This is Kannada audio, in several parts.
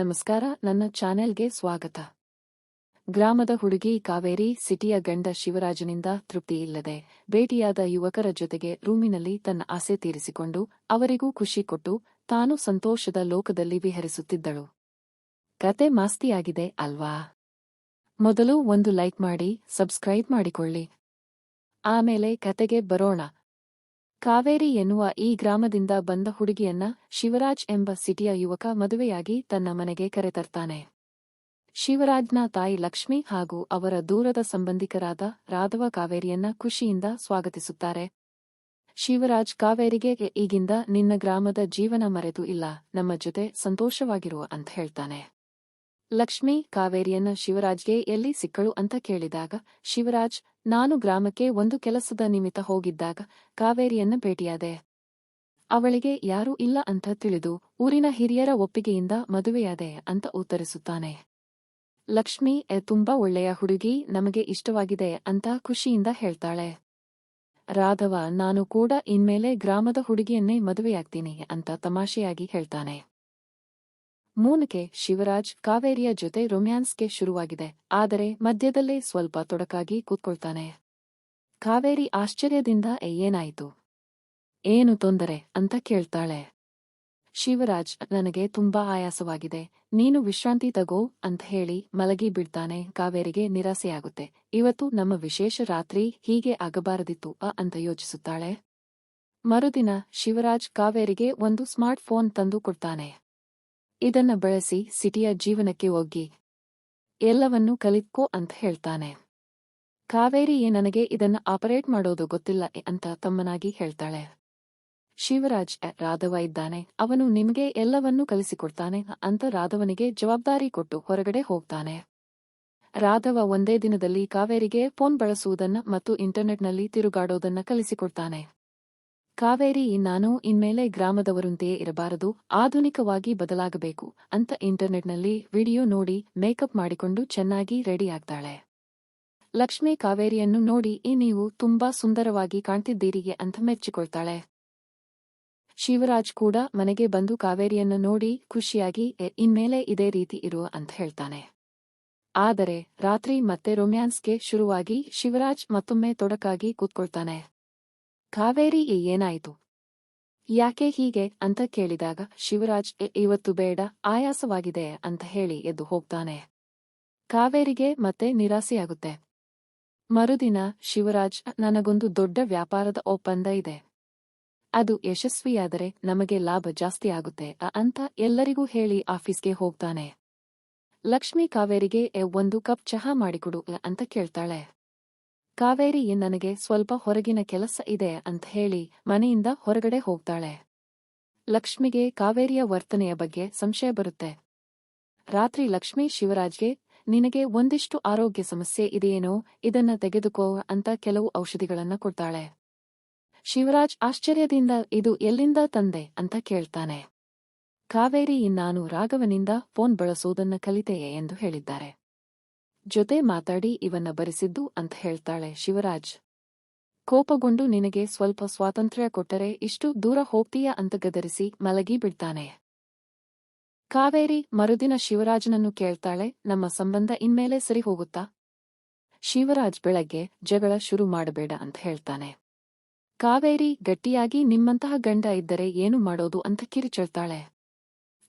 ನಮಸ್ಕಾರ, ನನ್ನ ಚಾನೆಲ್ಗೆ ಸ್ವಾಗತ. ಗ್ರಾಮದ ಹುಡುಗಿ ಕಾವೇರಿ, ಸಿಟಿಯ ಗಂಡ ಶಿವರಾಜನಿಂದ ತೃಪ್ತಿಯಿಲ್ಲದೆ ಭೇಟಿಯಾದ ಯುವಕರ ಜೊತೆಗೆ ರೂಮಿನಲ್ಲಿ ತನ್ನ ಆಸೆ ತೀರಿಸಿಕೊಂಡು ಅವರಿಗೂ ಖುಷಿ ಕೊಟ್ಟು ತಾನು ಸಂತೋಷದ ಲೋಕದಲ್ಲಿ ವಿಹರಿಸುತ್ತಿದ್ದಳು. ಕತೆ ಮಾಸ್ತಿಯಾಗಿದೆ ಅಲ್ವಾ? ಮೊದಲು ಒಂದು ಲೈಕ್ ಮಾಡಿ, ಸಬ್ಸ್ಕ್ರೈಬ್ ಮಾಡಿಕೊಳ್ಳಿ. ಆಮೇಲೆ ಕತೆಗೆ ಬರೋಣ. ಕಾವೇರಿ ಎನ್ನುವ ಈ ಗ್ರಾಮದಿಂದ ಬಂದ ಹುಡುಗಿಯನ್ನ ಶಿವರಾಜ್ ಎಂಬ ಸಿಟಿಯ ಯುವಕ ಮದುವೆಯಾಗಿ ತನ್ನ ಮನೆಗೆ ಕರೆತರ್ತಾನೆ. ಶಿವರಾಜ್ನ ತಾಯಿ ಲಕ್ಷ್ಮಿ ಹಾಗೂ ಅವರ ದೂರದ ಸಂಬಂಧಿಕರಾದ ರಾಧವ ಕಾವೇರಿಯನ್ನ ಖುಷಿಯಿಂದ ಸ್ವಾಗತಿಸುತ್ತಾರೆ. ಶಿವರಾಜ್ ಕಾವೇರಿಗೆ ಈಗಿಂದ ನಿನ್ನ ಗ್ರಾಮದ ಜೀವನ ಮರೆತು ಇಲ್ಲ, ನಮ್ಮ ಜೊತೆ ಸಂತೋಷವಾಗಿರುವ ಅಂತ ಹೇಳ್ತಾನೆ. ಲಕ್ಷ್ಮಿ ಕಾವೇರಿಯನ್ನ ಶಿವರಾಜ್ಗೆ ಎಲ್ಲಿ ಸಿಕ್ಕಳು ಅಂತ ಕೇಳಿದಾಗ, ಶಿವರಾಜ್, ನಾನು ಗ್ರಾಮಕ್ಕೆ ಒಂದು ಕೆಲಸದ ನಿಮಿತ್ತ ಹೋಗಿದ್ದಾಗ ಕಾವೇರಿಯನ್ನ ಭೇಟಿಯಾದೆ. ಅವಳಿಗೆ ಯಾರೂ ಇಲ್ಲ ಅಂತ ತಿಳಿದು ಊರಿನ ಹಿರಿಯರ ಒಪ್ಪಿಗೆಯಿಂದ ಮದುವೆಯಾದೆ ಅಂತ ಉತ್ತರಿಸುತ್ತಾನೆ. ಲಕ್ಷ್ಮಿ ತುಂಬಾ ಒಳ್ಳೆಯ ಹುಡುಗಿ, ನಮಗೆ ಇಷ್ಟವಾಗಿದೆ ಅಂತ ಖುಷಿಯಿಂದ ಹೇಳ್ತಾಳೆ. ರಾಧವ, ನಾನು ಕೂಡ ಇನ್ಮೇಲೆ ಗ್ರಾಮದ ಹುಡುಗಿಯನ್ನೇ ಮದುವೆಯಾಗ್ತೀನಿ ಅಂತ ತಮಾಷೆಯಾಗಿ ಹೇಳ್ತಾನೆ. ಮೂನಕ್ಕೆ ಶಿವರಾಜ್ ಕಾವೇರಿಯ ಜೊತೆ ರೊಮ್ಯಾನ್ಸ್ಗೆ ಶುರುವಾಗಿದೆ. ಆದರೆ ಮಧ್ಯದಲ್ಲೇ ಸ್ವಲ್ಪ ತೊಡಕಾಗಿ ಕೂತ್ಕೊಳ್ತಾನೆ. ಕಾವೇರಿ ಆಶ್ಚರ್ಯದಿಂದ "ಏ, ಏನಾಯಿತು? ಏನು ತೊಂದರೆ? ಅಂತ ಕೇಳ್ತಾಳೆ. ಶಿವರಾಜ್ ನನಗೆ ತುಂಬಾ ಆಯಾಸವಾಗಿದೆ. ನೀನು ವಿಶ್ರಾಂತಿ ತಗೋ ಅಂತ ಹೇಳಿ ಮಲಗಿ ಬಿಡ್ತಾನೆ. ಕಾವೇರಿಗೆ ನಿರಾಸೆಯಾಗುತ್ತೆ. ಇವತ್ತು ನಮ್ಮ ವಿಶೇಷ ರಾತ್ರಿ ಹೀಗೆ ಆಗಬಾರದಿತ್ತು ಅ ಅಂತ ಯೋಚಿಸುತ್ತಾಳೆ. ಮರುದಿನ ಶಿವರಾಜ್ ಕಾವೇರಿಗೆ ಒಂದು ಸ್ಮಾರ್ಟ್ ಫೋನ್ ತಂದು ಕೊಡ್ತಾನೆ. ಇದನ್ನ ಬಳಸಿ ಸಿಟಿಯ ಜೀವನಕ್ಕೆ ಒಗ್ಗಿ. ಎಲ್ಲವನ್ನೂ ಕಲಿತ್ಕೋ ಅಂತ ಹೇಳ್ತಾನೆ. ಕಾವೇರಿಯೇ ನನಗೆ ಇದನ್ನ ಆಪರೇಟ್ ಮಾಡೋದು ಗೊತ್ತಿಲ್ಲ ಅಂತ ತಮ್ಮನಾಗಿ ಹೇಳ್ತಾಳೆ. ಶಿವರಾಜ್ ರಾಧವ ಇದ್ದಾನೆ. ಅವನು ನಿಮಗೆ ಎಲ್ಲವನ್ನೂ ಕಲಿಸಿಕೊಡ್ತಾನೆ ಅಂತ ರಾಧವನಿಗೆ ಜವಾಬ್ದಾರಿ ಕೊಟ್ಟು ಹೊರಗಡೆ ಹೋಗ್ತಾನೆ. ರಾಧವ ಒಂದೇ ದಿನದಲ್ಲಿ ಕಾವೇರಿಗೆ ಫೋನ್ ಬಳಸುವುದನ್ನ ಮತ್ತು ಇಂಟರ್ನೆಟ್ನಲ್ಲಿ ತಿರುಗಾಡೋದನ್ನ ಕಲಿಸಿಕೊಡ್ತಾನೆ. ಕಾವೇರಿ ನಾನು ಇನ್ಮೇಲೆ ಗ್ರಾಮದವರಂತೆಯೇ ಇರಬಾರದು, ಆಧುನಿಕವಾಗಿ ಬದಲಾಗಬೇಕು ಅಂತ ಇಂಟರ್ನೆಟ್ನಲ್ಲಿ ವಿಡಿಯೋ ನೋಡಿ, ಮೇಕಪ್ ಮಾಡಿಕೊಂಡು ಚೆನ್ನಾಗಿ ರೆಡಿ ಆಗ್ತಾಳೆ. ಲಕ್ಷ್ಮಿ ಕಾವೇರಿಯನ್ನು ನೋಡಿ ನೀವು ತುಂಬಾ ಸುಂದರವಾಗಿ ಕಾಣ್ತಿದ್ದೀರಿ ಅಂತ ಮೆಚ್ಚಿಕೊಳ್ತಾಳೆ. ಶಿವರಾಜ್ ಕೂಡ ಮನೆಗೆ ಬಂದು ಕಾವೇರಿಯನ್ನು ನೋಡಿ ಖುಷಿಯಾಗಿ ಇನ್ಮೇಲೆ ಇದೇ ರೀತಿ ಇರುವ ಅಂತ ಹೇಳ್ತಾನೆ. ಆದರೆ ರಾತ್ರಿ ಮತ್ತೆ ರೊಮ್ಯಾನ್ಸ್ಗೆ ಶುರುವಾಗಿ ಶಿವರಾಜ್ ಮತ್ತೊಮ್ಮೆ ತೊಡಕಾಗಿ ಕೂತ್ಕೊಳ್ತಾನೆ. ಕಾವೇರಿ "ಏ, ಏನಾಯಿತು? ಯಾಕೆ ಹೀಗೆ ಅಂತ ಕೇಳಿದಾಗ ಶಿವರಾಜ್ "ಎ, ಇವತ್ತು ಬೇಡ ಆಯಾಸವಾಗಿದೆ ಅಂತ ಹೇಳಿ ಎದ್ದು ಹೋಗ್ತಾನೆ. ಕಾವೇರಿಗೆ ಮತ್ತೆ ನಿರಾಸೆಯಾಗುತ್ತೆ. ಮರುದಿನ ಶಿವರಾಜ್ ನನಗೊಂದು ದೊಡ್ಡ ವ್ಯಾಪಾರದ ಒಪ್ಪಂದ ಇದೆ. ಅದು ಯಶಸ್ವಿಯಾದರೆ ನಮಗೆ ಲಾಭ ಜಾಸ್ತಿ ಆಗುತ್ತೆ ಅಂತ ಎಲ್ಲರಿಗೂ ಹೇಳಿ ಆಫೀಸ್ಗೆ ಹೋಗ್ತಾನೆ. ಲಕ್ಷ್ಮಿ ಕಾವೇರಿಗೆ "ಎ, ಒಂದು ಕಪ್ ಚಹಾ ಮಾಡಿಕೊಡು ಅ" ಅಂತ ಕೇಳ್ತಾಳೆ. ಕಾವೇರಿ ನನಗೆ ಸ್ವಲ್ಪ ಹೊರಗಿನ ಕೆಲಸ ಇದೆ ಅಂತ ಹೇಳಿ ಮನೆಯಿಂದ ಹೊರಗಡೆ ಹೋಗ್ತಾಳೆ. ಲಕ್ಷ್ಮಿಗೆ ಕಾವೇರಿಯ ವರ್ತನೆಯ ಬಗ್ಗೆ ಸಂಶಯ ಬರುತ್ತೆ. ರಾತ್ರಿ ಲಕ್ಷ್ಮಿ ಶಿವರಾಜ್ಗೆ, ನಿನಗೆ ಒಂದಿಷ್ಟು ಆರೋಗ್ಯ ಸಮಸ್ಯೆ ಇದೆಯೇನೋ, ಇದನ್ನ ತೆಗೆದುಕೋ ಅಂತ ಕೆಲವು ಔಷಧಿಗಳನ್ನ ಕೊಡ್ತಾಳೆ. ಶಿವರಾಜ್ ಆಶ್ಚರ್ಯದಿಂದ, ಇದು ಎಲ್ಲಿಂದ ತಂದೆ? ಅಂತ ಕೇಳ್ತಾನೆ. ಕಾವೇರಿ ನಾನು ರಾಘವನಿಂದ ಫೋನ್ ಬಳಸುವುದನ್ನ ಕಲಿತೆಯೇ ಎಂದು ಹೇಳಿದ್ದಾರೆ. ಜೊತೆ ಮಾತಾಡಿ ಇವನ್ನ ಬರೆಸಿದ್ದು ಅಂತ ಹೇಳ್ತಾಳೆ ಶಿವರಾಜ್. ಕೋಪಗೊಂಡು ನಿನಗೆ ಸ್ವಲ್ಪ ಸ್ವಾತಂತ್ರ್ಯ ಕೊಟ್ಟರೆ ಇಷ್ಟು ದೂರ ಹೋಗ್ತೀಯ ಅಂತ ಗದರಿಸಿ ಮಲಗಿ ಬಿಡ್ತಾನೆ. ಕಾವೇರಿ ಮರುದಿನ ಶಿವರಾಜನನ್ನು ಕೇಳ್ತಾಳೆ, ನಮ್ಮ ಸಂಬಂಧ ಇನ್ಮೇಲೆ ಸರಿ ಹೋಗುತ್ತಾ? ಶಿವರಾಜ್ ಬೆಳಗ್ಗೆ ಜಗಳ ಶುರು ಮಾಡಬೇಡ ಅಂತ ಹೇಳ್ತಾನೆ. ಕಾವೇರಿ ಗಟ್ಟಿಯಾಗಿ ನಿಮ್ಮಂತಹ ಗಂಡ ಇದ್ದರೆ ಏನು ಮಾಡೋದು ಅಂತ ಕಿರಿಚಳ್ತಾಳೆ.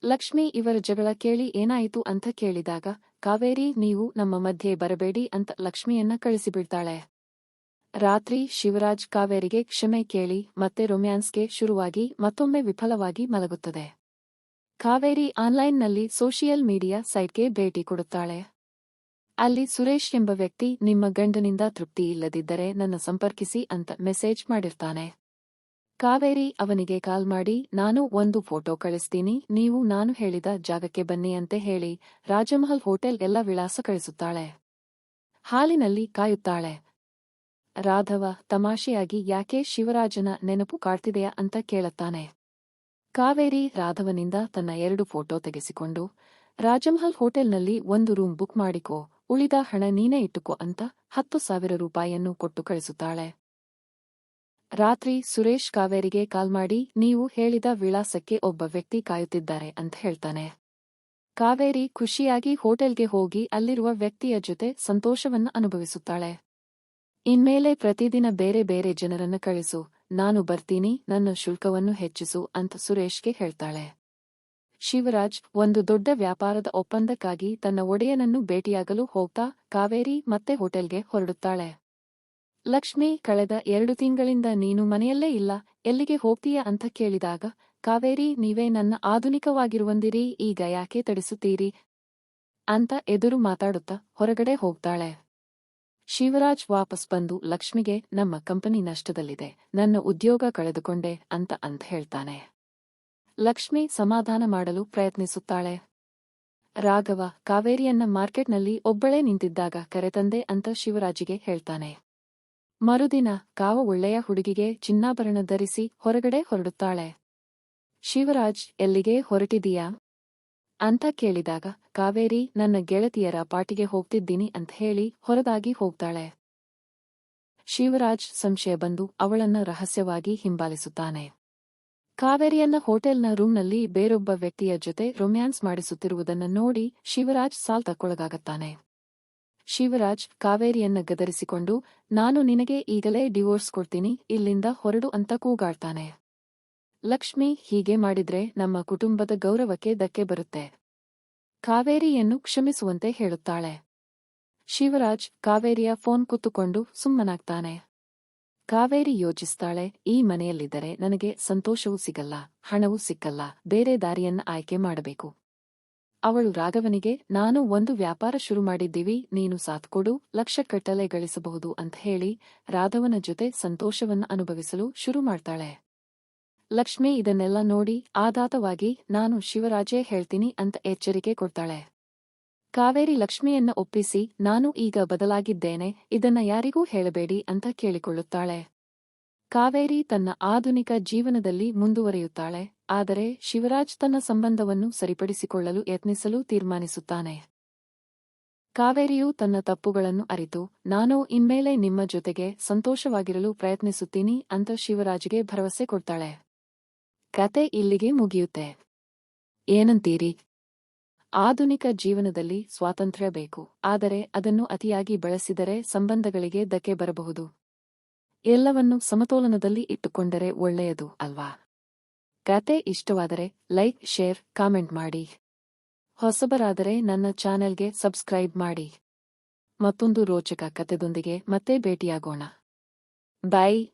ಲಕ್ಷ್ಮಿ ಇವರ ಜಗಳ ಕೇಳಿ ಏನಾಯಿತು ಅಂತ ಕೇಳಿದಾಗ ಕಾವೇರಿ, ನೀವು ನಮ್ಮ ಮಧ್ಯೆ ಬರಬೇಡಿ ಅಂತ ಲಕ್ಷ್ಮಿಯನ್ನ ಕಳಿಸಿಬಿಡ್ತಾಳೆ. ರಾತ್ರಿ ಶಿವರಾಜ್ ಕಾವೇರಿಗೆ ಕ್ಷಮೆ ಕೇಳಿ ಮತ್ತೆ ರೊಮ್ಯಾನ್ಸ್ಗೆ ಶುರುವಾಗಿ ಮತ್ತೊಮ್ಮೆ ವಿಫಲವಾಗಿ ಮಲಗುತ್ತದೆ. ಕಾವೇರಿ ಆನ್ಲೈನ್ನಲ್ಲಿ ಸೋಷಿಯಲ್ ಮೀಡಿಯಾ ಸೈಟ್ಗೆ ಭೇಟಿ ಕೊಡುತ್ತಾಳೆ. ಅಲ್ಲಿ ಸುರೇಶ್ ಎಂಬ ವ್ಯಕ್ತಿ ನಿಮ್ಮ ಗಂಡನಿಂದ ತೃಪ್ತಿ ಇಲ್ಲದಿದ್ದರೆ ನನ್ನ ಸಂಪರ್ಕಿಸಿ ಅಂತ ಮೆಸೇಜ್ ಮಾಡಿರ್ತಾನೆ. ಕಾವೇರಿ ಅವನಿಗೆ ಕಾಲ್ ಮಾಡಿ, ನಾನು ಒಂದು ಫೋಟೋ ಕಳಿಸ್ತೀನಿ, ನೀವು ನಾನು ಹೇಳಿದ ಜಾಗಕ್ಕೆ ಬನ್ನಿ ಅಂತೆ ಹೇಳಿ, ರಾಜಮಹಲ್ ಹೋಟೆಲ್ ಎಲ್ಲ ವಿಳಾಸ ಕಳಿಸುತ್ತಾಳೆ. ಹಾಲಿನಲ್ಲಿ ಕಾಯುತ್ತಾಳೆ. ರಾಧವ ತಮಾಷೆಯಾಗಿ, ಯಾಕೆ ಶಿವರಾಜನ ನೆನಪು ಕಾಡ್ತಿದೆಯಾ ಅಂತ ಕೇಳುತ್ತಾನೆ. ಕಾವೇರಿ ರಾಧವನಿಂದ ತನ್ನ ಎರಡು ಫೋಟೋ ತೆಗೆಸಿಕೊಂಡು, ರಾಜಮಹಲ್ ಹೋಟೆಲ್ನಲ್ಲಿ ಒಂದು ರೂಮ್ ಬುಕ್ ಮಾಡಿಕೋ, ಉಳಿದ ಹಣ ನೀನೇ ಇಟ್ಟುಕೋ ಅಂತ ಹತ್ತು ಸಾವಿರ ರೂಪಾಯಿಯನ್ನು ಕೊಟ್ಟು ಕಳಿಸುತ್ತಾಳೆ. ರಾತ್ರಿ ಸುರೇಶ್ ಕಾವೇರಿಗೆ ಕಾಲ್ ಮಾಡಿ, ನೀವು ಹೇಳಿದ ವಿಳಾಸಕ್ಕೆ ಒಬ್ಬ ವ್ಯಕ್ತಿ ಕಾಯುತ್ತಿದ್ದಾರೆ ಅಂತ ಹೇಳ್ತಾನೆ. ಕಾವೇರಿ ಖುಷಿಯಾಗಿ ಹೋಟೆಲ್ಗೆ ಹೋಗಿ ಅಲ್ಲಿರುವ ವ್ಯಕ್ತಿಯ ಜೊತೆ ಸಂತೋಷವನ್ನ ಅನುಭವಿಸುತ್ತಾಳೆ. ಇನ್ಮೇಲೆ ಪ್ರತಿದಿನ ಬೇರೆ ಬೇರೆ ಜನರನ್ನು ಕಳಿಸು, ನಾನು ಬರ್ತೀನಿ, ನನ್ನ ಶುಲ್ಕವನ್ನು ಹೆಚ್ಚಿಸು ಅಂತ ಸುರೇಶ್ಗೆ ಹೇಳ್ತಾಳೆ. ಶಿವರಾಜ್ ಒಂದು ದೊಡ್ಡ ವ್ಯಾಪಾರದ ಒಪ್ಪಂದಕ್ಕಾಗಿ ತನ್ನ ಒಡೆಯನನ್ನು ಭೇಟಿಯಾಗಲು ಹೋಗ್ತಾ ಕಾವೇರಿ ಮತ್ತೆ ಹೋಟೆಲ್ಗೆ ಹೊರಡುತ್ತಾಳೆ. ಲಕ್ಷ್ಮಿ, ಕಳೆದ ಎರಡು ತಿಂಗಳಿಂದ ನೀನು ಮನೆಯಲ್ಲೇ ಇಲ್ಲ, ಎಲ್ಲಿಗೆ ಹೋಗ್ತೀಯ ಅಂತ ಕೇಳಿದಾಗ, ಕಾವೇರಿ, ನೀವೇ ನನ್ನ ಆಧುನಿಕವಾಗಿರುವಂದಿರಿ, ಈಗ ಯಾಕೆ ತಡಿಸುತ್ತೀರಿ? ಅಂತ ಎದುರು ಮಾತಾಡುತ್ತಾ ಹೊರಗಡೆ ಹೋಗ್ತಾಳೆ. ಶಿವರಾಜ್ ವಾಪಸ್ ಬಂದು ಲಕ್ಷ್ಮಿಗೆ, ನಮ್ಮ ಕಂಪನಿ ನಷ್ಟದಲ್ಲಿದೆ, ನನ್ನ ಉದ್ಯೋಗ ಕಳೆದುಕೊಂಡೆ ಅಂತ ಅಂತ ಹೇಳ್ತಾನೆ. ಲಕ್ಷ್ಮಿ ಸಮಾಧಾನ ಮಾಡಲು ಪ್ರಯತ್ನಿಸುತ್ತಾಳೆ. ರಾಘವ ಕಾವೇರಿಯನ್ನ ಮಾರ್ಕೆಟ್ನಲ್ಲಿ ಒಬ್ಬಳೇ ನಿಂತಿದ್ದಾಗ ಕರೆತಂದೆ ಅಂತ ಶಿವರಾಜಿಗೆ ಹೇಳ್ತಾನೆ. ಮರುದಿನ ಕಾವ ಒಳ್ಳೆಯ ಹುಡುಗಿಗೆ ಚಿನ್ನಾಭರಣ ಧರಿಸಿ ಹೊರಗಡೆ ಹೊರಡುತ್ತಾಳೆ. ಶಿವರಾಜ್, ಎಲ್ಲಿಗೆ ಹೊರಟಿದೀಯಾ ಅಂತ ಕೇಳಿದಾಗ, ಕಾವೇರಿ, ನನ್ನ ಗೆಳತಿಯರ ಪಾಟಿಗೆ ಹೋಗ್ತಿದ್ದೀನಿ ಅಂತ ಹೇಳಿ ಹೊರದಾಗಿ ಹೋಗ್ತಾಳೆ. ಶಿವರಾಜ್ ಸಂಶಯ ಬಂದು ಅವಳನ್ನ ರಹಸ್ಯವಾಗಿ ಹಿಂಬಾಲಿಸುತ್ತಾನೆ. ಕಾವೇರಿಯನ್ನ ಹೋಟೆಲ್ನ ರೂಮ್ನಲ್ಲಿ ಬೇರೊಬ್ಬ ವ್ಯಕ್ತಿಯ ಜೊತೆ ರೊಮ್ಯಾನ್ಸ್ ಮಾಡಿಸುತ್ತಿರುವುದನ್ನು ನೋಡಿ ಶಿವರಾಜ್ ಸಾಲ್ತಕ್ಕೊಳಗಾಗುತ್ತಾನೆ. ಶಿವರಾಜ್ ಕಾವೇರಿಯನ್ನ ಗದರಿಸಿಕೊಂಡು, ನಾನು ನಿನಗೆ ಈಗಲೇ ಡಿವೋರ್ಸ್ ಕೊಡ್ತೀನಿ, ಇಲ್ಲಿಂದ ಹೊರಡು ಅಂತ ಕೂಗಾಡ್ತಾನೆ. ಲಕ್ಷ್ಮಿ ಹೀಗೆ ಮಾಡಿದ್ರೆ ನಮ್ಮ ಕುಟುಂಬದ ಗೌರವಕ್ಕೆ ಧಕ್ಕೆ ಬರುತ್ತೆ. ಕಾವೇರಿಯನ್ನು ಕ್ಷಮಿಸುವಂತೆ ಹೇಳುತ್ತಾಳೆ. ಶಿವರಾಜ್ ಕಾವೇರಿಯ ಫೋನ್ ಕೂತುಕೊಂಡು ಸುಮ್ಮನಾಗ್ತಾನೆ. ಕಾವೇರಿ ಯೋಚಿಸ್ತಾಳೆ, ಈ ಮನೆಯಲ್ಲಿದ್ದರೆ ನನಗೆ ಸಂತೋಷವೂ ಸಿಗಲ್ಲ, ಹಣವೂ ಸಿಕ್ಕಲ್ಲ, ಬೇರೆ ದಾರಿಯನ್ನ ಆಯ್ಕೆ ಮಾಡಬೇಕು. ಅವಳು ರಾಘವನಿಗೆ, ನಾನು ಒಂದು ವ್ಯಾಪಾರ ಶುರು ಮಾಡಿದ್ದೀವಿ, ನೀನು ಲಕ್ಷ ಕಟ್ಟಲೇ ಗಳಿಸಬಹುದು ಅಂತ ಹೇಳಿ ರಾಧವನ ಜೊತೆ ಸಂತೋಷವನ್ನ ಅನುಭವಿಸಲು ಶುರು ಮಾಡ್ತಾಳೆ. ಲಕ್ಷ್ಮಿ ಇದನ್ನೆಲ್ಲ ನೋಡಿ ಆದಾತವಾಗಿ ನಾನು ಶಿವರಾಜೇ ಹೇಳ್ತೀನಿ ಅಂತ ಎಚ್ಚರಿಕೆ ಕೊಡ್ತಾಳೆ. ಕಾವೇರಿ ಲಕ್ಷ್ಮಿಯನ್ನ ಒಪ್ಪಿಸಿ, ನಾನು ಈಗ ಬದಲಾಗಿದ್ದೇನೆ, ಇದನ್ನ ಯಾರಿಗೂ ಹೇಳಬೇಡಿ ಅಂತ ಕೇಳಿಕೊಳ್ಳುತ್ತಾಳೆ. ಕಾವೇರಿ ತನ್ನ ಆಧುನಿಕ ಜೀವನದಲ್ಲಿ ಮುಂದುವರಿಯುತ್ತಾಳೆ. ಆದರೆ ಶಿವರಾಜ್ ತನ್ನ ಸಂಬಂಧವನ್ನು ಸರಿಪಡಿಸಿಕೊಳ್ಳಲು ಯತ್ನಿಸಲು ತೀರ್ಮಾನಿಸುತ್ತಾನೆ. ಕಾವೇರಿಯು ತನ್ನ ತಪ್ಪುಗಳನ್ನು ಅರಿತು, ನಾನು ಇನ್ಮೇಲೆ ನಿಮ್ಮ ಜೊತೆಗೆ ಸಂತೋಷವಾಗಿರಲು ಪ್ರಯತ್ನಿಸುತ್ತೀನಿ ಅಂತ ಶಿವರಾಜ್ಗೆ ಭರವಸೆ ಕೊಡ್ತಾಳೆ. ಕತೆ ಇಲ್ಲಿಗೆ ಮುಗಿಯುತ್ತೆ. ಏನಂತೀರಿ? ಆಧುನಿಕ ಜೀವನದಲ್ಲಿ ಸ್ವಾತಂತ್ರ್ಯ ಬೇಕು, ಆದರೆ ಅದನ್ನು ಅತಿಯಾಗಿ ಬಳಸಿದರೆ ಸಂಬಂಧಗಳಿಗೆ ಧಕ್ಕೆ ಬರಬಹುದು. ಎಲ್ಲವನ್ನು ಸಮತೋಲನದಲ್ಲಿ ಇಟ್ಟುಕೊಂಡರೆ ಒಳ್ಳೆಯದು, ಅಲ್ವಾ? ಕತೆ ಇಷ್ಟವಾದರೆ ಲೈಕ್, ಶೇರ್, ಕಾಮೆಂಟ್ ಮಾಡಿ. ಹೊಸಬರಾದರೆ ನನ್ನ ಚಾನೆಲ್ಗೆ ಸಬ್ಸ್ಕ್ರೈಬ್ ಮಾಡಿ. ಮತ್ತೊಂದು ರೋಚಕ ಕತೆದೊಂದಿಗೆ ಮತ್ತೆ ಭೇಟಿಯಾಗೋಣ. ಬಾಯ್.